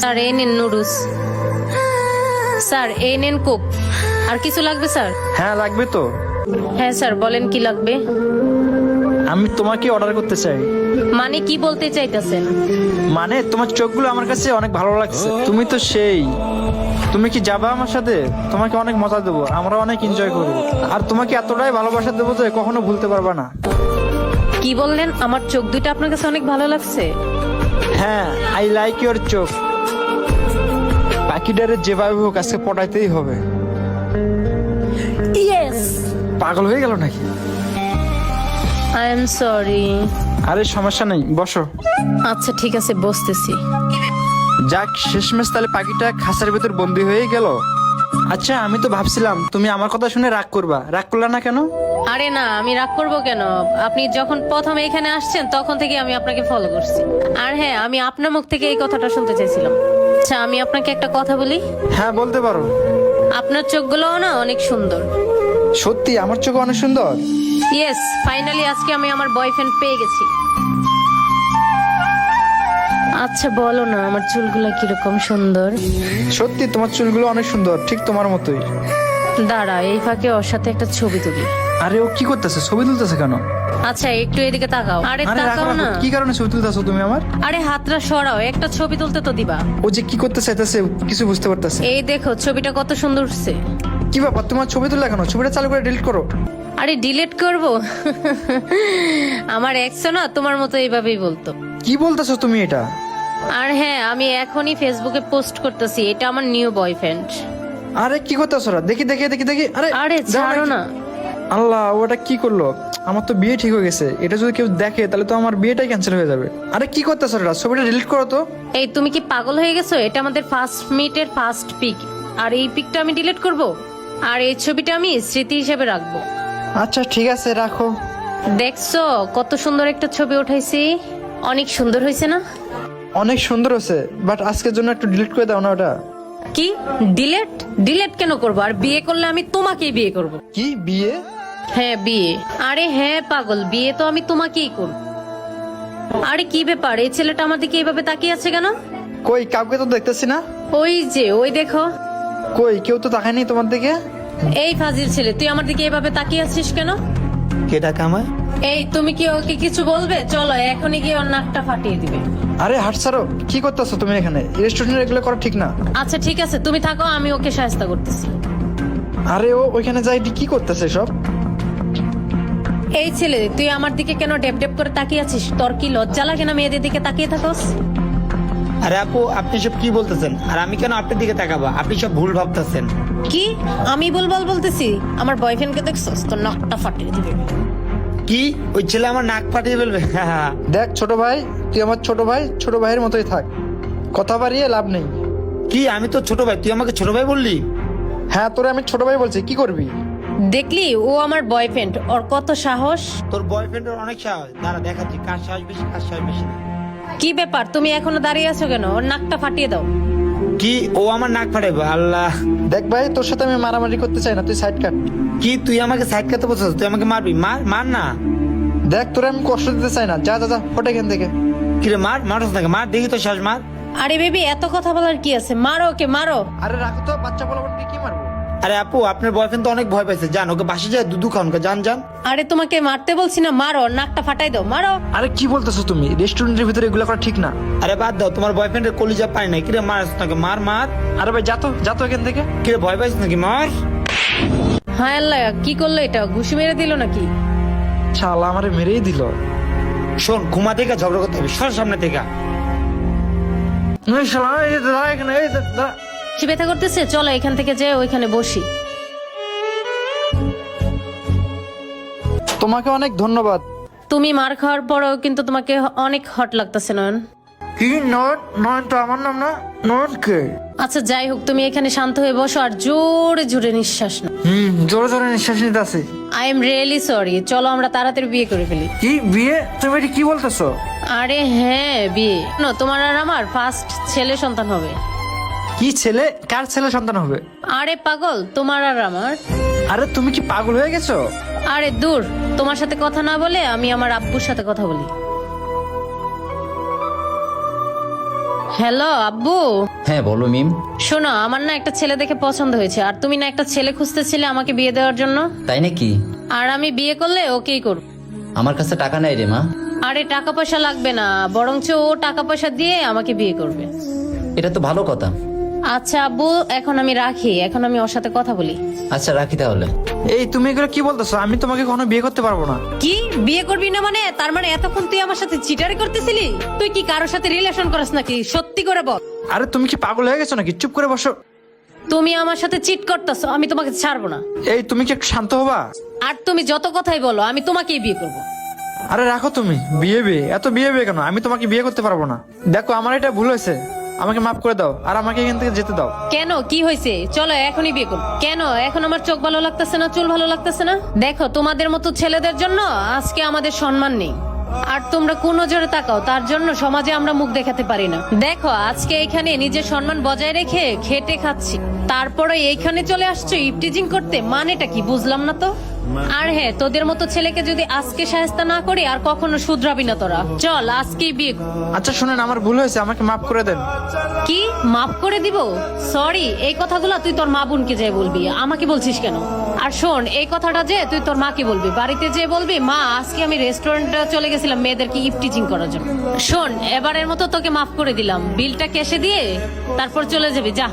Sir এই নেন noodles. Sir এই নেন কোক। আর কিছু লাগবে স্যার? হ্যাঁ লাগবে তো। হ্যাঁ স্যার বলেন কি লাগবে। আমি তোমাকে অর্ডার করতে চাই। মানে কি বলতে চাইতেছেন? মানে তোমার চোখগুলো আমার কাছে অনেক ভালো লাগছে। তুমি তো সেই। তুমি কি যাবে আমার সাথে? তোমাকে অনেক মজা দেবো আমরা অনেক এনজয় করব। আর তোমাকে এতটাই ভালোবাসা দেবো যে কখনো ভুলতে পারবা না। কি বললেন? আমার চোখ দুইটা আপনার কাছে অনেক ভালো লাগছে। হ্যাঁ আই লাইক ইউর চোখ। পাখিটারে যেভাবে হোক আজকে পটাইতেই হবে। ইয়েস পাগল হয়ে গেল নাকি? আই এম সরি আরে সমস্যা নেই বসো। আচ্ছা ঠিক আছে বসতেছি। যাক শেষমেশ তাহলে পাখিটা খাঁচার ভেতর বন্দি হয়ে গেল। আচ্ছা আমি তো ভাবছিলাম তুমি আমার কথা শুনে রাগ করবা। রাগ করলা না কেন? আরে না আমি রাগ করব কেন? আপনি যখন প্রথম এখানে আসছেন তখন থেকে আমি আপনাকে ফলো করছি। আর হ্যাঁ আমি আপনার মুখ থেকে এই কথাটা শুনতে চাইছিলাম। আচ্ছা আমি আপনাকে একটা কথা বলি। হ্যাঁ বলতে পারো। আপনার চোখগুলোও না অনেক সুন্দর। সত্যি আমার চোখ অনেক সুন্দর? ইয়েস ফাইনালি আজকে আমি আমার বয়ফ্রেন্ড পেয়ে গেছি। আচ্ছা বলো না আমার চুলগুলো কীরকম সুন্দর? সত্যি তোমার চুলগুলো অনেক সুন্দর ঠিক তোমার মতোই। দাঁড়া এই ফাঁকে ওর সাথে একটা ছবি তুলি। আরে ও কি করতেছে? ছবি তুলতেছে কেন? আচ্ছা একটু এদিকে তাকাও। আরে আরে রাখো, তাকাও রাখো। না। কি কারণে ছবি তুলতেছো তুমি আমার? আরে হাতটা সরাও একটা ছবি তুলতে তো দিবা। ও যে কি করতে চাইতেছে কিছু বুঝতে পারতেছে। এই দেখো ছবিটা কত সুন্দর উঠছে কি ব্যাপার? তোমার ছবি তুলে কেন? ছবিটা চালু করে ডিলিট করো। আরে ডিলিট করব? আমার এক্স না তোমার মতো এইভাবেই বলতো। কি বলতেছো তুমি এটা? আর হ্যাঁ আমি এখনই ফেসবুকে পোস্ট করতেছি এটা আমার নিউ বয়ফ্রেন্ড আরে কি করতেছো ওরা? দেখি দেখি দেখি দেখি। আরে আরে ছাড়ো না। আল্লাহ ওটা কি করল? আমার তো বিয়ে ঠিক হয়ে গেছে। এটা যদি কেউ দেখে তাহলে তো আমার বিয়েটাই ক্যান্সেল হয়ে যাবে। আরে কি করতেছো ওরা? ছবিটা ডিলিট করো তো। এই তুমি কি পাগল হয়ে গেছো? এটা আমাদের ফার্স্ট মিটের ফার্স্ট পিক আর এই পিকটা আমি ডিলিট করব? আর এই ছবিটা আমি স্মৃতি হিসেবে রাখব। আচ্ছা ঠিক আছে রাখো। দেখছ? কত সুন্দর একটা ছবি উঠাইছি। অনেক সুন্দর হয়েছে না? অনেক সুন্দর হয়েছে বাট আজকের জন্য একটু ডিলিট করে দাও না ওটা? কি? ডিলেট ডিলেট কেন করব? আর বিয়ে করলে আমি তোমাকেই বিয়ে করব। কি বিয়ে? হ্যাঁ বিয়ে। আরে হ্যাঁ পাগল বিয়ে তো আমি তোমাকেই করব। আরে কি ব্যাপার? এই ছেলেটা আমার দিকে এইভাবে তাকিয়ে আছে কেন? কই কাউকে তো দেখতেছি না? ওই যে ওই দেখো। কই কেউ তো তাকায়নি তোমার দিকে? এই ফাজিল ছেলে তুই আমার দিকে এইভাবে তাকিয়ে আছিস কেন? কে ডাকা আমায়? এই তুমি কি ওকে কিছু বলবে? চলো এখনই গিয়ে ওর নাকটা ফাটিয়ে দিবে। আরে হাট ছাড়ো কি করতেছো তুমি এখানে? রেস্টুরেন্টে এগুলো করা ঠিক না। আচ্ছা ঠিক আছে তুমি থাকো আমি ওকে সাহায্য করতেছি। আরে ও ওইখানে যাই কি করতেছে সব এই ছেলে তুই আমার দিকে কেন ডেপ ডেপ করে তাকিয়ে আছিস? তোর কি লজ্জা লাগে না মেয়েদের দিকে তাকিয়ে থাকোস? আরে আপু আপনি সব কি বলতেছেন? আর আমি কেন আপনার দিকে তাকাবো? আপনি সব ভুল ভাবতেছেন। কি? আমি বলবল বলতেছি? আমার বয়ফ্রেন্ডকে দেখছস? তোর নাকটা ফাটিয়ে দিবে। কি? ওই ছেলে আমার নাক ফাটিয়ে ফেলবে। দেখ ছোট ভাই তুই আমার ছোট ভাই ছোট ভাইয়ের মতোই থাক। কথা বাড়িয়ে লাভ নেই। কি? আমি তো ছোট ভাই। তুই আমাকে ছোট ভাই বললি? হ্যাঁ তোরে আমি ছোট ভাই বলছি। কি করবি? দেখলি ও আমার বয়ফ্রেন্ড ওর কত সাহস? তোর বয়ফ্রেন্ডের অনেক সাহস। দাঁড়া দেখাচ্ছি কার সাহস বেশি কার সাহস বেশি? কি ব্যাপার? তুমি এখনও দাঁড়িয়ে আছো কেন? ওর নাকটা ফাটিয়ে দাও। কি? ও আমার নাক ফাটাইবে আল্লাহ। দেখ ভাই তোর সাথে আমি মারামারি করতে চাই না তুই সাইড কাট কি তুই আমাকে সাইড কাটতে বলছিস? তুই আমাকে মারবি? মার মার না। দেখ তোরে আমি কষ্ট দিতে চাই না। যা যা যা ফটে এখান থেকে। কিরে মার মারস না মার দেখি তো শ্বাস মার। আরে বেবি এত কথা বলার কি আছে? মারো ওকে মারো। আরে রাখো তো বাচ্চা বলা কি মারবো? আরে আপু আপনার বয়ফ্রেন্ড তো অনেক ভয় পাইছে। জান ওকে বাসে যায় দুধু খাওয়ান জান জান আরে তোমাকে মারতে বলছি না মারো নাকটা ফাটাই দাও মারো। আরে কি বলতেছো তুমি? রেস্টুরেন্টের ভিতরে এগুলো করা ঠিক না। আরে বাদ দাও তোমার বয়ফ্রেন্ডের কলিজা পাই নাই। কিরে মারস নাকি? মার মার। আরে ভাই যা তো যা তো এখান থেকে। কিরে ভয় পাইছিস নাকি? মার। হ্যাঁ আল্লাহ কি করল এটা? ঘুষি মেরে দিল নাকি? শালা আমারে মেরেই দিল। শোন ঘুমা থেকে ঝগড়া করতে হবে। সর সামনে থেকে। এই শালা এই দাঁড়া এখানে এই দাঁড়া। সে ব্যথা করতেছে চলো এখান থেকে যে ওইখানে বসি। তোমাকে অনেক ধন্যবাদ। তুমি মার খাওয়ার পরেও কিন্তু তোমাকে অনেক হট লাগতেছে নয়ন। কি নয়ন? নয়ন তো আমার নাম না। নয়ন কে? আচ্ছা যাই হোক তুমি এখানে শান্ত হয়ে বসো আর জোরে জোরে নিঃশ্বাস না হুম জোরে জোরে নিঃশ্বাস নিতে আছে আই এম রিয়েলি সরি চলো আমরা তাড়াতাড়ি বিয়ে করে ফেলি। কি বিয়ে? তুমি এটা কি বলতেছো? আরে হ্যাঁ বিয়ে। না তোমার আর আমার ফার্স্ট ছেলে সন্তান হবে। কি ছেলে? কার ছেলে সন্তান হবে? আরে পাগল তোমার আর আমার। আরে তুমি কি পাগল হয়ে গেছো? আরে দূর তোমার সাথে কথা না বলে আমি আমার আব্বুর সাথে কথা বলি। হ্যালো আব্বু? হ্যাঁ বলো মিম। শোনো আমার না একটা ছেলে দেখে পছন্দ হয়েছে আর তুমি না একটা ছেলে খুঁজতেছিলে আমাকে বিয়ে দেওয়ার জন্য? তাই নাকি? আর আমি বিয়ে করলে ওকেই করব। আমার কাছে টাকা নাই রে মা। আরে টাকা পয়সা লাগবে না বরঞ্চ ও টাকা পয়সা দিয়ে আমাকে বিয়ে করবে। এটা তো ভালো কথা। আচ্ছা আব্বু এখন আমি রাখি। এখন আমি ওর সাথে কথা বলি। আচ্ছা রাখি তাহলে। এই তুমি এগুলো কি বলতেছো? আমি তোমাকে কখনো বিয়ে করতে পারব না। কি? বিয়ে করবি না মানে? তার মানে এতক্ষণ তুই আমার সাথে চিটারি করতেছিলি? তুই কি কারোর সাথে রিলেশন করিস নাকি? সত্যি করে বল। আরে তুমি কি পাগল হয়ে গেছো নাকি? চুপ করে বসো। তুমি আমার সাথে চিট করতেছো আমি তোমাকে ছাড়বো না। এই তুমি কি একটু শান্ত হবা? আর তুমি যত কথাই বলো আমি তোমাকেই বিয়ে করব। আরে রাখো তুমি। বিয়ে বিয়ে। এত বিয়ে বিয়ে কেন? আমি তোমাকে বিয়ে করতে পারব না। দেখো আমার এটা ভুল হয়েছে। আমাকে মাফ করে দাও, আর আমাকে এখান থেকে যেতে দাও। কেন? কি হয়েছে? চলো, এখনই বিয়ে করব। কেন? এখন আমার চোখ ভালো লাগতেছে না, চুল ভালো লাগতেছে না? দেখো, তোমাদের মতো ছেলেদের জন্য আজকে আমাদের সম্মান নেই। আর তোমরা কোন নজরে তাকাও, তার জন্য সমাজে আমরা মুখ দেখাতে পারি না। দেখো, আজকে এখানে নিজের সম্মান বজায় রেখে খেটে খাচ্ছি। তারপরে এইখানে চলে আসছো ইপটিজিং করতে, মানেটা কি বুঝলাম না তো? আর হ্যাঁ তোদের মতো ছেলেকে যদি আজকে সাহেস্তা না করি আর কখনো শুধরাবি না তোরা। চল আজকেই বিয়ে আচ্ছা শুনেন আমার ভুল হয়েছে আমাকে মাফ করে দেন। কি? মাফ করে দিব? সরি এই কথাগুলো তুই তোর মা বোনকে যে বলবি আমাকে বলছিস কেন? আর শোন এই কথাটা যে তুই তোর মাকে বলবি বাড়িতে যে বলবি মা আজকে আমি রেস্টুরেন্টে চলে গেছিলাম মেয়েদেরকে ইফটিচিং করার জন্য। শোন এবারের মতো তোকে মাফ করে দিলাম। বিলটা কেসে দিয়ে তারপর চলে যাবি যা।